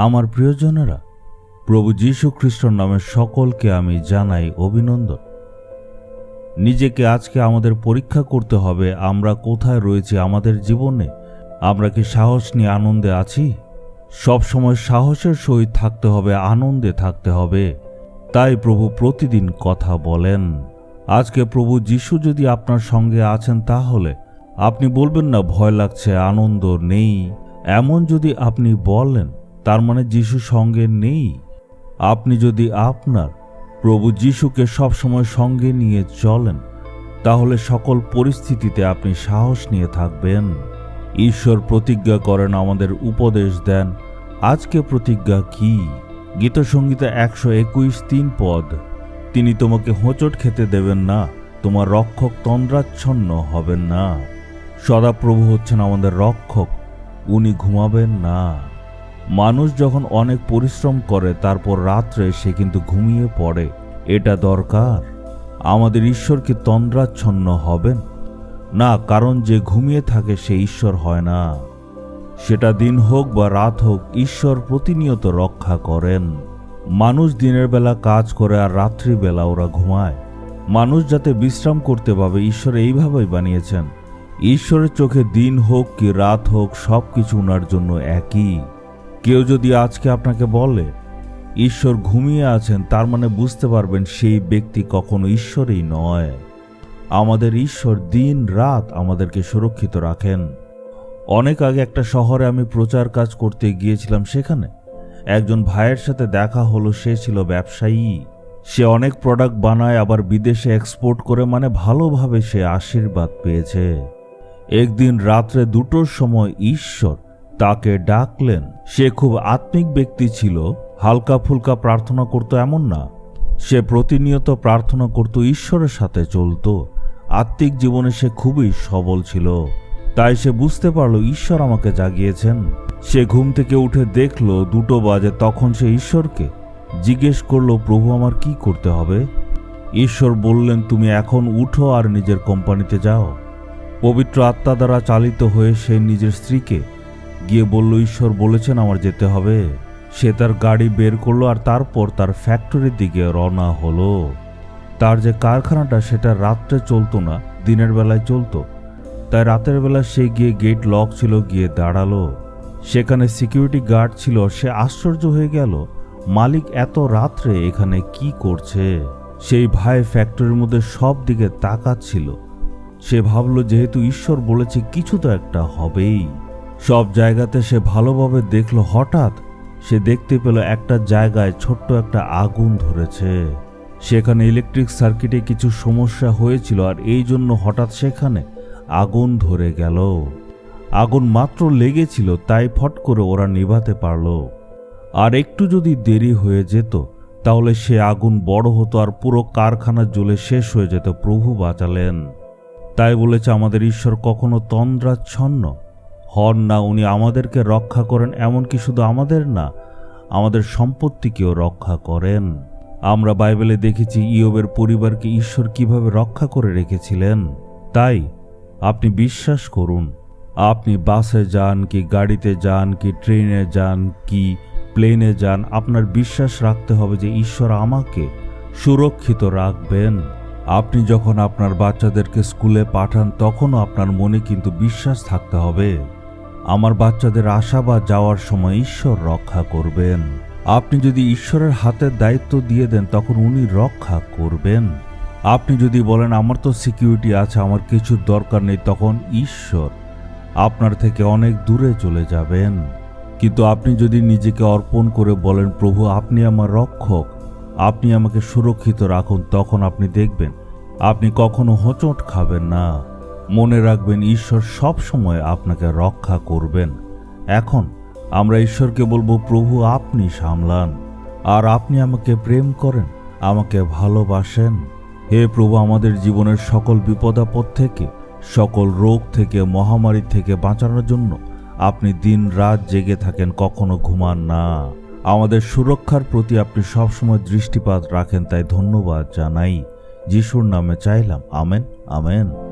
আমার প্রিয়জনেরা, প্রভু যীশু খ্রিস্টর নামে সকলকে আমি জানাই অভিনন্দন। নিজেকে আজকে আমাদের পরীক্ষা করতে হবে, আমরা কোথায় রয়েছি আমাদের জীবনে? আমরা কি সাহস নিয়ে আনন্দে আছি? সব সময় সাহসের সহিত থাকতে হবে, আনন্দে থাকতে হবে। তাই প্রভু প্রতিদিন কথা বলেন। আজকে প্রভু যিশু যদি আপনার সঙ্গে আছেন তাহলে, আপনি বলবেন না, ভয় লাগছে, আনন্দ নেই। এমন যদি আপনি বলেন তার মানে যিশু সঙ্গে নেই। আপনি যদি আপনার প্রভু যিশুকে সবসময় সঙ্গে নিয়ে চলেন, তাহলে সকল পরিস্থিতিতে আপনি সাহস নিয়ে থাকবেন। ঈশ্বর প্রতিজ্ঞা করেন, আমাদের উপদেশ দেন। আজকে প্রতিজ্ঞা কি? গীতসঙ্গীতে একশো একুশ তিন পদ, তিনি তোমাকে হোঁচট খেতে দেবেন না, তোমার রক্ষক তন্দ্রাচ্ছন্ন হবেন না। সদাপ্রভু হচ্ছেন আমাদের রক্ষক, উনি ঘুমাবেন না। মানুষ যখন অনেক পরিশ্রম করে, তারপর রাত্রে সে কিন্তু ঘুমিয়ে পড়ে। এটা দরকার। আমাদের ঈশ্বর কি তন্দ্রাচ্ছন্ন হবেন? না, কারণ যে ঘুমিয়ে থাকে সে ঈশ্বর হয় না। সেটা দিন হোক বা রাত হোক, ঈশ্বর প্রতিনিয়ত রক্ষা করেন। মানুষ দিনের বেলা কাজ করে আর রাত্রিবেলা ওরা ঘুমায়। মানুষ যাতে বিশ্রাম করতে পাবে, ঈশ্বর এইভাবেই বানিয়েছেন। ঈশ্বরের চোখে দিন হোক কি রাত হোক সব কিছু ওনার জন্য একই। কেউ যদি আজকে আপনাকে বলে, ঈশ্বর ঘুমিয়ে আছেন, তার মানে বুঝতে পারবেন সেই ব্যক্তি কখনো ঈশ্বরই নয়। আমাদের ঈশ্বর দিন রাত আমাদেরকে সুরক্ষিত রাখেন। অনেক আগে একটা শহরে আমি প্রচার কাজ করতে গিয়েছিলাম সেখানে। একজন ভাইয়ের সাথে দেখা হলো, সে ছিল ব্যবসায়ী। সে অনেক প্রোডাক্ট বানায়, আবার বিদেশে এক্সপোর্ট করে মানে ভালোভাবে সে আশীর্বাদ পেয়েছে। একদিন রাত্রে দুটোর সময় ঈশ্বর তাকে ডাকলেন। সে খুব আত্মিক ব্যক্তি ছিল হালকা ফুলকা প্রার্থনা করতো এমন না। সে প্রতিনিয়ত প্রার্থনা করত ঈশ্বরের সাথে চলতো। আত্মিক জীবনে সে খুবই সবল ছিল। তাই সে বুঝতে পারল, ঈশ্বর আমাকে জাগিয়েছেন। সে ঘুম থেকে উঠে দেখল, দুটো বাজে তখন সে ঈশ্বরকে জিজ্ঞেস করল, প্রভু, আমার কি করতে হবে? ঈশ্বর বললেন, তুমি এখন উঠো আর নিজের কোম্পানিতে যাও। পবিত্র আত্মা দ্বারা চালিত হয়ে সে নিজের স্ত্রীকে গিয়ে বলল, ঈশ্বর বলেছেন আমার যেতে হবে। সে তার গাড়ি বের করল আর তারপর তার ফ্যাক্টরির দিকে রওনা হলো। তার যে কারখানাটা, সেটা রাত্রে চলতো না, দিনের বেলায় চলতো। তাই রাতের বেলা সে গিয়ে গেট লক ছিল, গিয়ে দাঁড়াল। সেখানে সিকিউরিটি গার্ড ছিল, সে আশ্চর্য হয়ে গেল, মালিক এত রাত্রে এখানে কি করছে? সেই ভাই ফ্যাক্টরির মধ্যে সব দিকে তাকাচ্ছিল। সে ভাবল, যেহেতু ঈশ্বর বলেছে, কিছু তো একটা হবেই। সব জায়গাতে সে ভালোভাবে দেখল, হঠাৎ সে দেখতে পেল একটা জায়গায় ছোট্ট একটা আগুন ধরেছে। সেখানে ইলেকট্রিক সার্কিটে কিছু সমস্যা হয়েছিল আর এই জন্য হঠাৎ সেখানে আগুন ধরে গেল। আগুন মাত্র লেগেছিল, তাই ফট করে ওরা নিভাতে পারল। আর একটু যদি দেরি হয়ে যেত, তাহলে সে আগুন বড় হতো আর পুরো কারখানা জ্বলে শেষ হয়ে যেত। প্রভু বাঁচালেন। তাই বলেছে, আমাদের ঈশ্বর কখনো তন্দ্রাচ্ছন্ন হন না, উনি আমাদেরকে রক্ষা করেন, এমনকি শুধু আমাদের না, আমাদের সম্পত্তিকেও রক্ষা করেন। আমরা বাইবেলে দেখেছি ইয়বের পরিবারকে ঈশ্বর কীভাবে রক্ষা করে রেখেছিলেন। তাই, আপনি বিশ্বাস করুন, আপনি বাসে যান কি গাড়িতে যান কি ট্রেনে যান কি প্লেনে যান, আপনার বিশ্বাস রাখতে হবে যে ঈশ্বর আমাকে সুরক্ষিত রাখবেন। আপনি যখন আপনার বাচ্চাদেরকে স্কুলে পাঠান, তখনও আপনার মনে কিন্তু বিশ্বাস থাকতে হবে। আমার বাচ্চাদের আশা বা যাওয়ার সময় ঈশ্বর রক্ষা করবেন। আপনি যদি ঈশ্বরের হাতের দায়িত্ব দিয়ে দেন, তখন উনি রক্ষা করবেন। আপনি যদি বলেন, আমার তো সিকিউরিটি আছে, আমার কিছুর দরকার নেই, তখন ঈশ্বর আপনার থেকে অনেক দূরে চলে যাবেন। কিন্তু আপনি যদি নিজেকে অর্পণ করে বলেন, প্রভু, আপনি আমার রক্ষক, আপনি আমাকে সুরক্ষিত রাখুন, তখন আপনি দেখবেন, আপনি কখনো হোঁচট খাবেন না। মনে রাখবেন, ঈশ্বর সব সময় আপনাকে রক্ষা করবেন। এখন আমরা ঈশ্বরকে বলব, প্রভু, আপনি সামলান। আর আপনি আমাকে প্রেম করেন, আমাকে ভালোবাসেন। হে প্রভু, আমাদের জীবনের সকল বিপদাপদ থেকে, সকল রোগ থেকে, মহামারী থেকে বাঁচানোর জন্য আপনি দিন রাত জেগে থাকেন, কখনো ঘুমান না। আমাদের সুরক্ষার প্রতি আপনি সবসময় দৃষ্টিপাত রাখেন, তাই ধন্যবাদ জানাই। যিশুর নামে চাইলাম, আমেন আমেন।